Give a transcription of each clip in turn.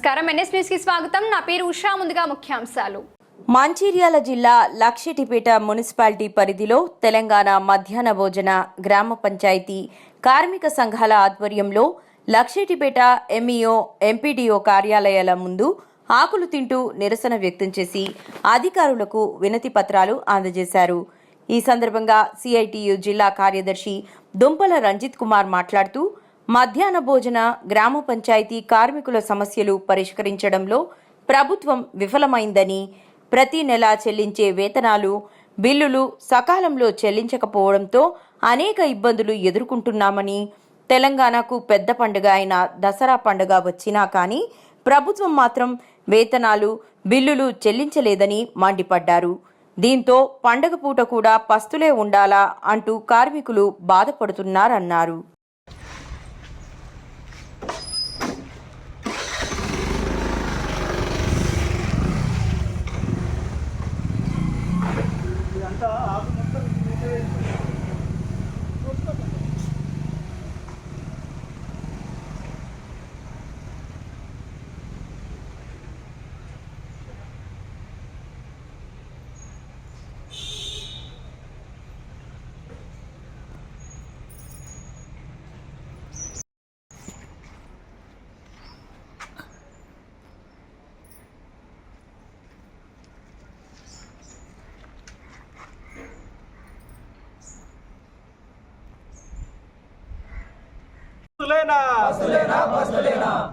నమస్కారం. ఎన్ఎస్ న్యూస్కి స్వాగతం. నా పేరు ఉషా. ముందుగా ముఖ్యాంశాలు. మంచిర్యాల జిల్లా లక్షటిపేట మున్సిపాలిటీ పరిధిలో తెలంగాణ మధ్యాహ్న భోజన గ్రామ పంచాయతీ కార్మిక సంఘాల ఆధ్వర్యంలో లక్షటిపేట ఎంఈఓ ఎంపీడీఓ కార్యాలయాల ముందు ఆకులు తింటూ నిరసన వ్యక్తం చేసి అధికారులకు వినతి పత్రాలు అందజేశారు. ఈ సందర్భంగా సిఐటియు జిల్లా కార్యదర్శి దుంపల రంజిత్ కుమార్ మాట్లాడుతూ మధ్యాహ్న భోజన గ్రామ పంచాయతీ కార్మికుల సమస్యలు పరిష్కరించడంలో ప్రభుత్వం విఫలమైందని ప్రతి నెల చెల్లించే వేతనాలు బిల్లులు సకాలంలో చెల్లించకపోవడంతో అనేక ఇబ్బందులు ఎదుర్కొంటున్నామని తెలంగాణకు పెద్ద పండుగ అయిన దసరా పండుగ వచ్చినా కానీ ప్రభుత్వం మాత్రం వేతనాలు బిల్లులు చెల్లించలేదని మండిపడ్డారు. దీంతో పండగ పూట కూడా పస్తులే ఉండాలా అంటూ కార్మికులు బాధపడుతున్నారన్నారు.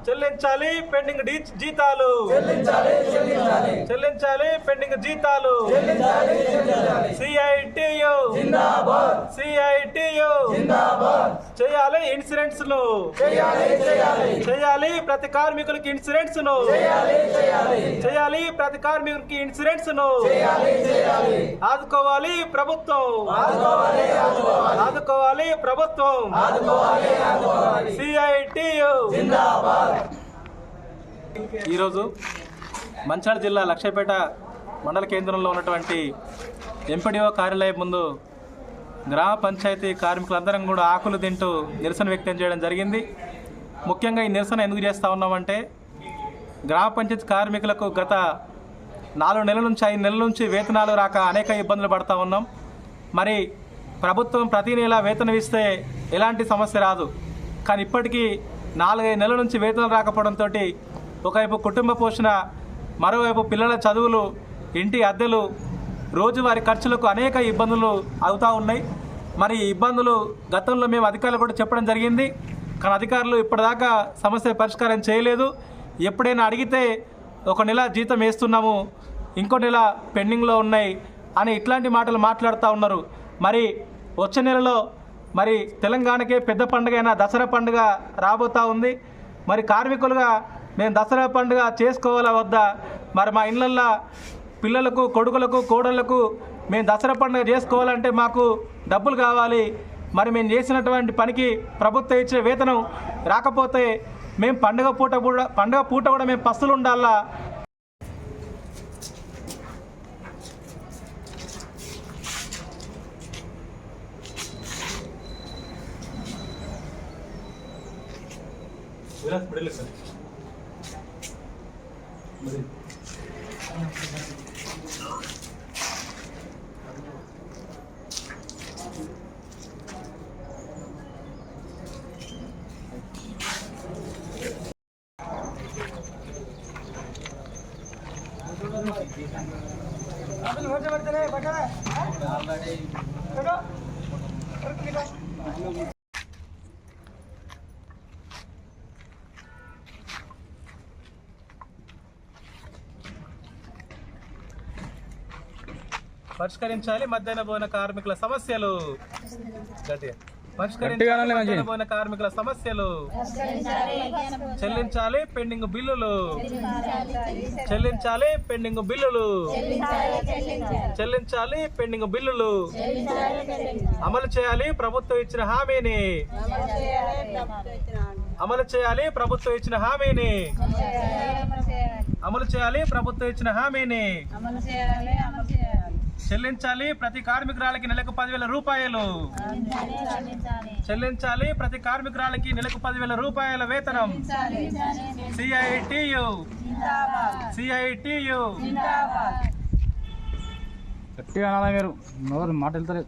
చెల్లించాలి పెండింగ్ జీతాలు. చెల్లించాలి పెండింగ్ జీతాలు. సిఐటియు. సిఐటియు. చేయాలి ఇన్సూరెన్స్ను చేయాలి. ప్రతి కార్మికులకి ఇన్సూరెన్స్ను చేయాలి. ప్రతి కార్మికులకి ఇన్సూరెన్స్ను ఆదుకోవాలి ప్రభుత్వం. ఆదుకోవాలి ప్రభుత్వం. ఈరోజు మంచాడ జిల్లా లక్షపేట మండల కేంద్రంలో ఉన్నటువంటి ఎంపీడీఓ కార్యాలయం ముందు గ్రామ పంచాయతీ కార్మికులందరం కూడా ఆకులు తింటూ నిరసన వ్యక్తం చేయడం జరిగింది. ముఖ్యంగా ఈ నిరసన ఎందుకు చేస్తూ ఉన్నామంటే గ్రామ పంచాయతీ కార్మికులకు గత నాలుగు నెలల నుంచి ఐదు నెలల నుంచి వేతనాలు రాక అనేక ఇబ్బందులు పడతా ఉన్నాం. మరి ప్రభుత్వం ప్రతి నెల వేతనం ఇస్తే ఎలాంటి సమస్య రాదు. కానీ ఇప్పటికీ నాలుగైదు నెలల నుంచి వేతనం రాకపోవడంతో ఒకవైపు కుటుంబ పోషణ మరోవైపు పిల్లల చదువులు ఇంటి అద్దెలు రోజువారి ఖర్చులకు అనేక ఇబ్బందులు అవుతూ ఉన్నాయి. మరి ఈ ఇబ్బందులు గతంలో మేము అధికారులు కూడా చెప్పడం జరిగింది. కానీ అధికారులు ఇప్పటిదాకా సమస్య పరిష్కారం చేయలేదు. ఎప్పుడైనా అడిగితే ఒక నెల జీతం వేస్తున్నాము ఇంకో నెల పెండింగ్లో ఉన్నాయి అని ఇట్లాంటి మాటలు మాట్లాడుతూ ఉన్నారు. మరి వచ్చే నెలలో మరి తెలంగాణకే పెద్ద పండుగ అయిన దసరా పండుగ రాబోతూ ఉంది. మరి కార్మికులుగా మేము దసరా పండుగ చేసుకోవాలా వద్దా? మరి మా ఇళ్ళల్లో పిల్లలకు కొడుకులకు కోడళ్ళకు మేము దసరా పండుగ చేసుకోవాలంటే మాకు డబ్బులు కావాలి. మరి మేము చేసినటువంటి పనికి ప్రభుత్వం ఇచ్చే వేతనం రాకపోతే మేము పండుగ పూట కూడా పండుగ పూట కూడా మేము పస్తులు ఉండాలా? विराट बड़े लग बड़े ಅದನ್ನ ಹೊರಗೆ ಬರ್ತಾರೆ ಬಟಾರ ಬಟಾರ పరిష్కరించాలి. మధ్యాహ్న భోజన కార్మికుల సమస్యలు. పరిష్కరించాలి. మధ్యాహ్న భోజన కార్మికుల సమస్యలు. చెల్లించాలి. పెండింగ్ బిల్లులు. చెల్లించాలి. పెండింగ్ బిల్లులు. చెల్లించాలి. పెండింగ్ బిల్లులు. అమలు చేయాలి. ప్రభుత్వం ఇచ్చిన హామీని. అమలు చేయాలి. ప్రభుత్వం ఇచ్చిన హామీని. అమలు చేయాలి. ప్రభుత్వం ఇచ్చిన హామీని. చెల్లించాలి. ప్రతి కార్మికురాలకి నెలకు పదివేల రూపాయలు. చెల్లించాలి. ప్రతి కార్మికురాలకి నెలకు పదివేల రూపాయల వేతనం. సిఐటియు సిఐటియు గట్టిగా అనాలా మీరు. నోరు మాట వెళ్తారు